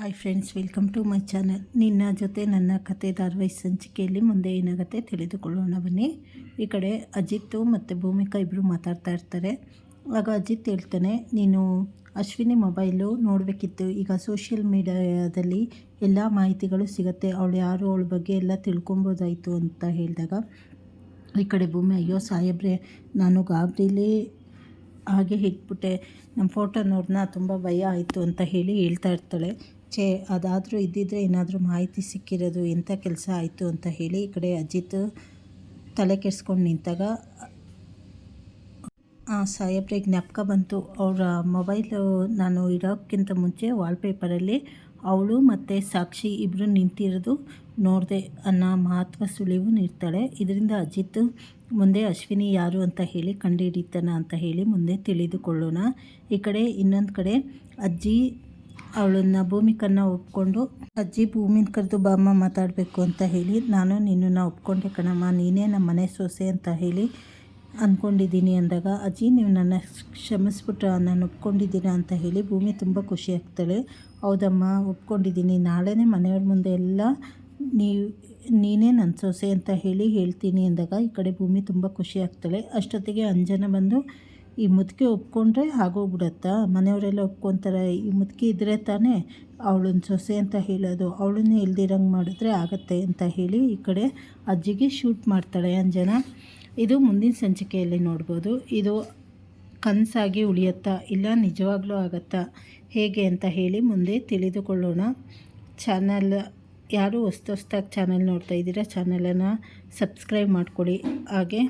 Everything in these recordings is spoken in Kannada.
Hi friends welcome to my channel ನಿನ್ನ ಜೊತೆ ನನ್ನ ಕತೆ ಧಾರಾವಾಹಿ ಸಂಚಿಕೆಯಲ್ಲಿ ಮುಂದೆ ಏನಾಗುತ್ತೆ ತಿಳಿದುಕೊಳ್ಳೋಣ ಬನ್ನಿ. ಈ ಕಡೆ ಅಜಿತ್ ಮತ್ತು ಭೂಮಿಕಾ ಇಬ್ಬರು ಮಾತಾಡ್ತಾ ಇರ್ತಾರೆ. ಆಗ ಅಜಿತ್ ಹೇಳ್ತಾನೆ, ನೀನು ಅಶ್ವಿನಿ ಮೊಬೈಲು ನೋಡಬೇಕಿತ್ತು. ಈಗ ಸೋಷಿಯಲ್ ಮೀಡಿಯಾದಲ್ಲಿ ಎಲ್ಲ ಮಾಹಿತಿಗಳು ಸಿಗುತ್ತೆ. ಅವಳು ಯಾರು, ಅವಳ ಬಗ್ಗೆ ಎಲ್ಲ ತಿಳ್ಕೊಬೋದಾಯಿತು ಅಂತ ಹೇಳಿದಾಗ, ಈ ಕಡೆ ಭೂಮಿ, ಅಯ್ಯೋ ಸಾಹೇಬ್ರೆ, ನಾನು ಗಾಬರಿಲಿ ಹಾಗೆ ಇಟ್ಬಿಟ್ಟೆ ನಮ್ಮ ಫೋಟೋ ನೋಡ್ನ, ತುಂಬ ಭಯ ಆಯಿತು ಅಂತ ಹೇಳಿ ಹೇಳ್ತಾ ಇರ್ತಾಳೆ. ಛೇ, ಅದಾದರೂ ಇದ್ದಿದ್ದರೆ ಏನಾದರೂ ಮಾಹಿತಿ ಸಿಕ್ಕಿರೋದು ಎಂಥ ಕೆಲಸ ಆಯಿತು ಅಂತ ಹೇಳಿ ಈ ಕಡೆ ಅಜಿತ್ ತಲೆ ಕೆಡಿಸ್ಕೊಂಡು ನಿಂತಾಗ ಸಾಹೇಬ್ರಿಗೆ ಜ್ಞಾಪಕ ಬಂತು. ಅವರ ಮೊಬೈಲು ನಾನು ಇರೋಕ್ಕಿಂತ ಮುಂಚೆ ವಾಲ್ಪೇಪರಲ್ಲಿ ಅವಳು ಮತ್ತು ಸಾಕ್ಷಿ ಇಬ್ಬರು ನಿಂತಿರೋದು ನೋಡಿದೆ ಅನ್ನೋ ಮಹತ್ವ ಸುಳಿವು ನೀಡ್ತಾಳೆ. ಇದರಿಂದ ಅಜಿತ್ ಮುಂದೆ ಅಶ್ವಿನಿ ಯಾರು ಅಂತ ಹೇಳಿ ಕಂಡುಹಿಡಿತಾನ ಅಂತ ಹೇಳಿ ಮುಂದೆ ತಿಳಿದುಕೊಳ್ಳೋಣ. ಈ ಕಡೆ ಇನ್ನೊಂದು ಕಡೆ ಅಜ್ಜಿ ಅವಳನ್ನ ಭೂಮಿಕನ್ನ ಒಪ್ಕೊಂಡು, ಅಜ್ಜಿ ಭೂಮಿನ ಕರೆದು ಬಾಮ್ಮ ಮಾತಾಡಬೇಕು ಅಂತ ಹೇಳಿ, ನಾನು ನಿನ್ನನ್ನು ಒಪ್ಕೊಂಡೆ ಕಣಮ್ಮ, ನೀನೇ ನಮ್ಮ ಮನೆ ಸೊಸೆ ಅಂತ ಹೇಳಿ ಅಂದ್ಕೊಂಡಿದ್ದೀನಿ ಅಂದಾಗ, ಅಜ್ಜಿ ನೀವು ನನ್ನ ಕ್ಷಮಿಸ್ಬಿಟ್ಟು ನಾನು ಒಪ್ಕೊಂಡಿದ್ದೀರಾ ಅಂತ ಹೇಳಿ ಭೂಮಿ ತುಂಬ ಖುಷಿ ಆಗ್ತಾಳೆ. ಹೌದಮ್ಮ, ಒಪ್ಕೊಂಡಿದ್ದೀನಿ. ನಾಳೆನೇ ಮನೆಯವ್ರ ಮುಂದೆ ಎಲ್ಲ ನೀವು, ನೀನೇ ನನ್ನ ಸೊಸೆ ಅಂತ ಹೇಳಿ ಹೇಳ್ತೀನಿ ಅಂದಾಗ, ಈ ಕಡೆ ಭೂಮಿ ತುಂಬ ಖುಷಿ ಆಗ್ತಾಳೆ. ಅಷ್ಟೊತ್ತಿಗೆ ಅಂಜನ ಬಂದು ಈ ಮುದುಕಿ ಒಪ್ಕೊಂಡ್ರೆ ಆಗೋಗ್ಬಿಡತ್ತಾ? ಮನೆಯವರೆಲ್ಲ ಒಪ್ಕೊತಾರೆ, ಈ ಮುದುಕಿ ಇದ್ದರೆ ತಾನೇ ಅವಳನ್ನ ಸೊಸೆ ಅಂತ ಹೇಳೋದು, ಅವಳನ್ನೇ ಇಲ್ದಿರಂಗೆ ಮಾಡಿದ್ರೆ ಆಗತ್ತೆ ಅಂತ ಹೇಳಿ ಈ ಕಡೆ ಅಜ್ಜಿಗೆ ಶೂಟ್ ಮಾಡ್ತಾಳೆ ಅಂಜನ. ಇದು ಮುಂದಿನ ಸಂಚಿಕೆಯಲ್ಲಿ ನೋಡ್ಬೋದು. ಇದು ಕನಸಾಗಿ ಉಳಿಯತ್ತಾ? ಇಲ್ಲ ನಿಜವಾಗ್ಲೂ ಆಗತ್ತಾ? ಹೇಗೆ ಅಂತ ಹೇಳಿ ಮುಂದೆ ತಿಳಿದುಕೊಳ್ಳೋಣ. ಚಾನಲ್, ಯಾರು ಹೊಸ್ತು ಹೊಸ್ದಾಗಿ ಚಾನಲ್ ನೋಡ್ತಾ ಇದ್ದೀರಾ, ಚಾನಲನ್ನು ಸಬ್ಸ್ಕ್ರೈಬ್ ಮಾಡಿಕೊಡಿ. ಹಾಗೆ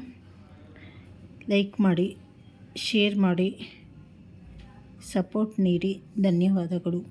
ಲೈಕ್ ಮಾಡಿ. ಶೇರ್ ಮಾಡಿ ಸಪೋರ್ಟ್ ನೀಡಿ. ಧನ್ಯವಾದಗಳು.